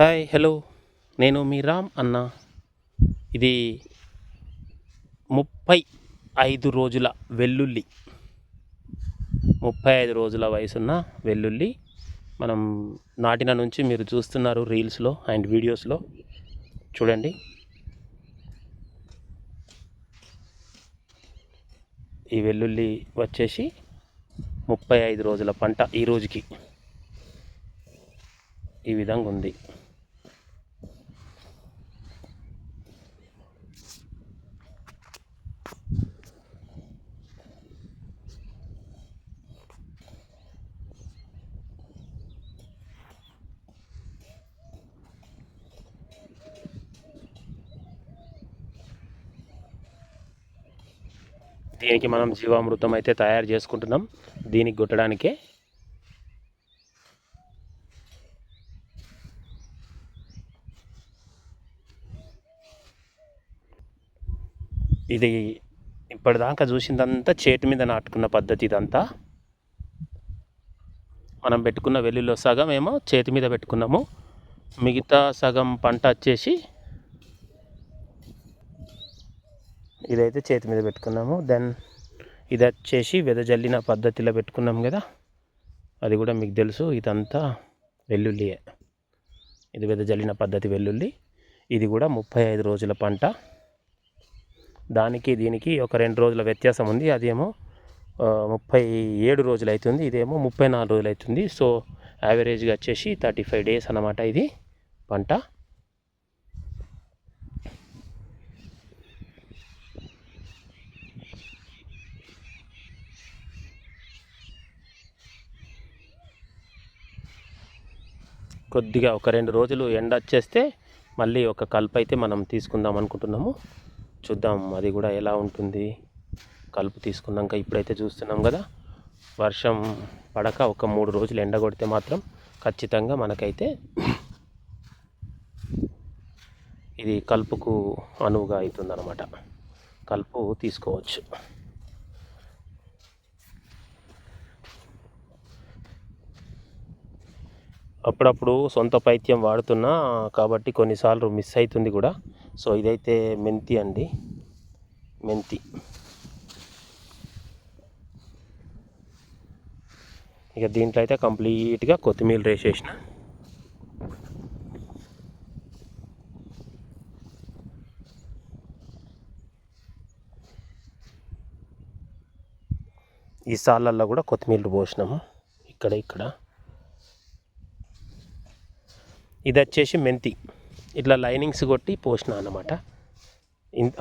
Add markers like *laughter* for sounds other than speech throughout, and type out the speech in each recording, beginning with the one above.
Hi hello. నేను మీ రామ్ అన్న. ఇది ముప్పై ఐదు రోజుల వెల్లుల్లి. ముప్పై ఐదు రోజుల వయసున్న వెల్లుల్లి మనం నాటిన నుంచి మీరు చూస్తున్నారు రీల్స్లో అండ్ వీడియోస్లో. చూడండి. ఈ వెల్లుల్లి వచ్చేసి ముప్పై ఐదు రోజుల పంట ఈ రోజుకి. ఈ విధంగా ఉంది. దీనికి మనం జీవామృతం అయితే తయారు చేసుకుంటున్నాం. దీనికి కొట్టడానికే. ఇది ఇప్పటిదాకా చూసిందంతా చేతి మీద నాటుకున్న పద్ధతి ఇదంతా. మనం పెట్టుకున్న వెల్లుల్లో సగం ఏమో చేతి మీద పెట్టుకున్నాము. మిగతా సగం పంట వచ్చేసి ఇదైతే చేతి మీద పెట్టుకున్నాము. దెన్ ఇది వచ్చేసి వెదజల్లిన పద్ధతిలో పెట్టుకున్నాం కదా. అది కూడా మీకు తెలుసు ఇదంతా వెల్లుల్లియే ఇది వెదజల్లిన పద్ధతి వెల్లుల్లి. ఇది కూడా ముప్పై ఐదు రోజుల పంట. దానికి దీనికి ఒక రెండు రోజుల వ్యత్యాసం ఉంది. అదేమో ముప్పై ఏడు రోజులు అవుతుంది ఇదేమో ముప్పై నాలుగు రోజులు అవుతుంది సో యావరేజ్గా వచ్చేసి థర్టీ ఫైవ్ డేస్ అన్నమాట ఇది పంట. కొద్దిగా ఒక రెండు రోజులు ఎండ వచ్చేస్తే మళ్ళీ ఒక కలుపు అయితే మనం తీసుకుందాం అనుకుంటున్నాము. చూద్దాం అది కూడా ఎలా ఉంటుంది. కలుపు తీసుకున్నాక ఇప్పుడైతే చూస్తున్నాం కదా వర్షం పడక ఒక మూడు రోజులు ఎండ కొడితే మాత్రం ఖచ్చితంగా మనకైతే ఇది కలుపుకు అనువుగా అవుతుందన్నమాట. కలుపు తీసుకోవచ్చు. అప్పుడప్పుడు సొంత పైత్యం వాడుతున్నా కాబట్టి కొన్నిసార్లు మిస్ అవుతుంది కూడా. సో ఇదైతే మెంతి అండి. మెంతి. ఇక దీంట్లో అయితే కంప్లీట్గా కొత్తిమీర వేసేసిన. ఈ సాళ్ళల్లో కూడా కొత్తిమీర పోసినాము. ఇక్కడ ఇక్కడ. ఇది వచ్చేసి మెంతి. ఇట్లా లైనింగ్స్ కొట్టి పోసిన అనమాట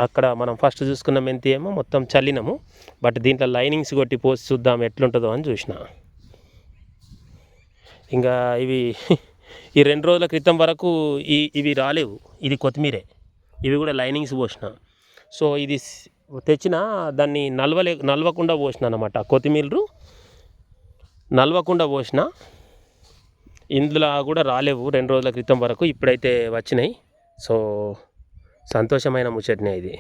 అక్కడ మనం ఫస్ట్ చూసుకున్న మెంతి ఏమో మొత్తం చల్లినాము. బట్ దీంట్లో లైనింగ్స్ కొట్టి పోసి చూద్దాం ఎట్లుంటుందో అని చూసిన. ఇంకా ఇవి *laughs* ఈ రెండు రోజుల క్రితం వరకు ఈ ఇవి రాలేవు. ఇది కొత్తిమీరే. ఇవి కూడా లైనింగ్స్ పోసిన. సో ఇది తెచ్చిన దాన్ని నలవలే నలవకుండా పోసిన అనమాట కొత్తిమీర నలవకుండా పోసిన. ఇందులో కూడా రాలేవు. రెండు రోజుల క్రితం వరకు ఇప్పుడైతే వచ్చినాయి. సో సంతోషమైన ముచ్చటనే ఇది.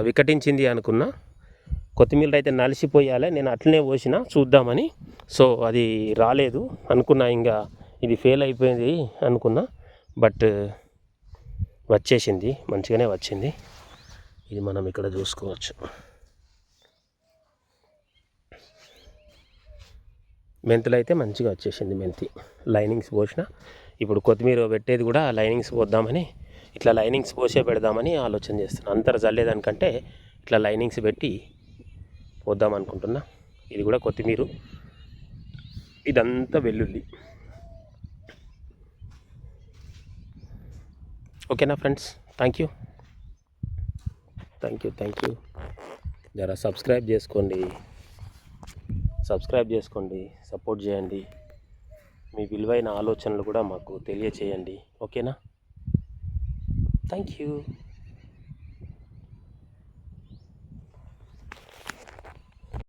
వికటించింది అనుకున్నా. కొత్తిమీర అయితే నలిసిపోయాలి. నేను అట్లనే పోసిన చూద్దామని. సో అది రాలేదు అనుకున్నా. ఇంకా ఇది ఫెయిల్ అయిపోయింది అనుకున్నా. బట్ వచ్చేసింది. మంచిగానే వచ్చింది. ఇది మనం ఇక్కడ చూసుకోవచ్చు. మెంతులు అయితే మంచిగా వచ్చేసింది మెంతి. లైనింగ్స్ పోసిన. ఇప్పుడు కొత్తిమీర పెట్టేది కూడా లైనింగ్స్ పోద్దామని ఇట్లా లైనింగ్స్ పోసే పెడదామని ఆలోచన చేస్తున్నాను అంతర చల్లేదానికంటే ఇట్లా లైనింగ్స్ పెట్టి పోద్దాం అనుకుంటున్నా. ఇది కూడా కొత్తిమీర. ఇదంతా వెల్లుల్లి. ఓకేనా friends thank you thank you thank you జరా సబ్స్క్రైబ్ చేసుకోండి సబ్స్క్రైబ్ చేసుకోండి సపోర్ట్ చేయండి. మీ విలువైన ఆలోచనలు కూడా మాకు తెలియచేయండి. ఓకేనా? Thank you.